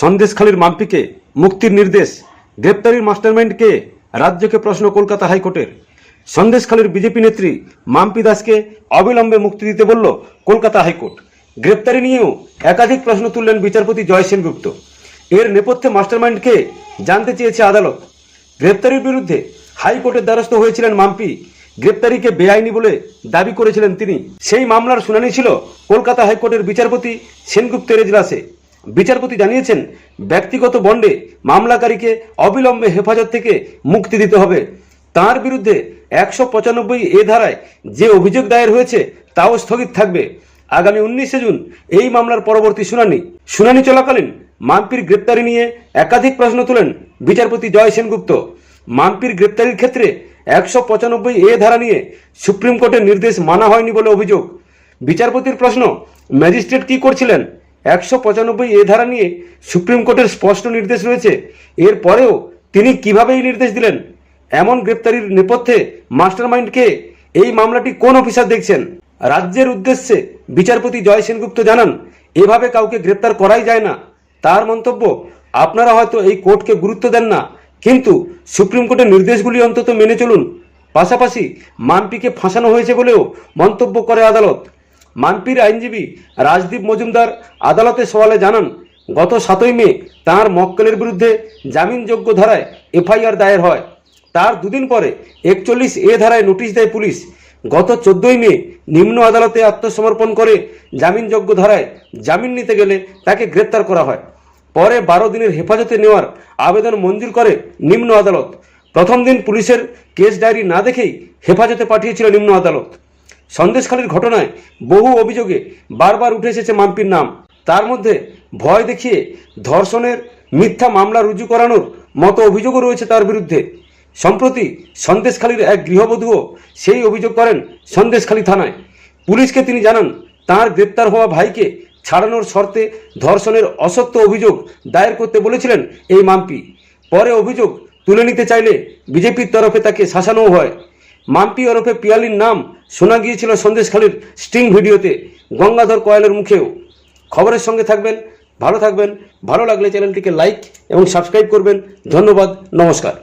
সন্দেশখালীর মাম্পিকে মুক্তির নির্দেশ, গ্রেপ্তারির মাস্টারমাইন্ডকে রাজ্যকে প্রশ্ন কলকাতা হাইকোর্টের। সন্দেশখালীর বিজেপি নেত্রী মাম্পি দাসকে অবিলম্বে মুক্তি দিতে বলল কলকাতা হাইকোর্ট। গ্রেপ্তারি নিয়েও একাধিক প্রশ্ন তুললেন বিচারপতি জয় সেনগুপ্ত। এর নেপথ্যে মাস্টারমাইন্ডকে জানতে চেয়েছে আদালত। গ্রেপ্তারির বিরুদ্ধে হাইকোর্টের দ্বারস্থ হয়েছিলেন মাম্পি। গ্রেপ্তারিকে বেআইনি বলে দাবি করেছিলেন তিনি। সেই মামলার শুনানি ছিল কলকাতা হাইকোর্টের বিচারপতি সেনগুপ্তের এজলাসে। বিচারপতি জানিয়েছেন, ব্যক্তিগত বন্ডে মামলাকারীকে অবিলম্বে হেফাজত থেকে মুক্তি দিতে হবে। তার বিরুদ্ধে একশো পঁচানব্বই এ ধারায় যে অভিযোগ দায়ের হয়েছে, তাও স্থগিত থাকবে। আগামী উনিশে জুন এই মামলার পরবর্তী শুনানি। শুনানি চলাকালীন মাম্পির গ্রেপ্তারি নিয়ে একাধিক প্রশ্ন তোলেন বিচারপতি জয় সেনগুপ্ত। মাম্পির গ্রেপ্তারির ক্ষেত্রে একশো পঁচানব্বই এ ধারা নিয়ে সুপ্রিম কোর্টের নির্দেশ মানা হয়নি বলে অভিযোগ। বিচারপতির প্রশ্ন, ম্যাজিস্ট্রেট কি করছিলেন? একশো পঁচানব্বই এ ধারা নিয়ে সুপ্রিম কোর্টের স্পষ্ট নির্দেশ রয়েছে। এর পরেও তিনি কীভাবে এই নির্দেশ দিলেন? এমন গ্রেপ্তারির নেপথ্যে মাস্টারমাইন্ডকে এই মামলাটি কোন অফিসার দেখছেন? রাজ্যের উদ্দেশ্যে বিচারপতি জয় সেনগুপ্ত জানান, এভাবে কাউকে গ্রেপ্তার করাই যায় না। তার মন্তব্য, আপনারা হয়তো এই কোর্টকে গুরুত্ব দেন না, কিন্তু সুপ্রিম কোর্টের নির্দেশগুলি অন্তত মেনে চলুন। পাশাপাশি মাম্পিকে ফাঁসানো হয়েছে বলেও মন্তব্য করে আদালত। মাম্পির আইনজীবী রাজদীপ মজুমদার আদালতে সওয়ালে জানান, গত সাতই মে তাঁর মক্কেলের বিরুদ্ধে জামিনযোগ্য ধারায় এফআইআর দায়ের হয়। তার দুদিন পরে একচল্লিশ এ ধারায় নোটিশ দেয় পুলিশ। গত চোদ্দই মে নিম্ন আদালতে আত্মসমর্পণ করে জামিনযোগ্য ধারায় জামিন নিতে গেলে তাকে গ্রেপ্তার করা হয়। পরে বারো দিনের হেফাজতে নেওয়ার আবেদন মঞ্জুর করে নিম্ন আদালত। প্রথম দিন পুলিশের কেস ডায়েরি না দেখেই হেফাজতে পাঠিয়েছিল নিম্ন আদালত। সন্দেশখালীর ঘটনায় বহু অভিযোগে বারবার উঠে এসেছে মাম্পির নাম। তার মধ্যে ভয় দেখিয়ে ধর্ষণের মিথ্যা মামলা রুজু করানোর মতো অভিযোগও রয়েছে তার বিরুদ্ধে। সম্প্রতি সন্দেশখালীর এক গৃহবধূও সেই অভিযোগ করেন সন্দেশখালী থানায়। পুলিশকে তিনি জানান, তার গ্রেপ্তার হওয়া ভাইকে ছাড়ানোর শর্তে ধর্ষণের অসত্য অভিযোগ দায়ের করতে বলেছিলেন এই মাম্পি। পরে অভিযোগ তুলে নিতে চাইলে বিজেপির তরফে তাকে শাসানোও হয়। মাম্পি ওরফে পিয়ালির নাম শোনা গিয়েছিল সন্দেশখালীর স্টিং ভিডিওতে। গঙ্গাধর কয়েলের মুখেও। খবরের সঙ্গে থাকবেন, ভালো থাকবেন, ভালো লাগলে চ্যানেলটিকে লাইক এবং সাবস্ক্রাইব করবেন। ধন্যবাদ, নমস্কার।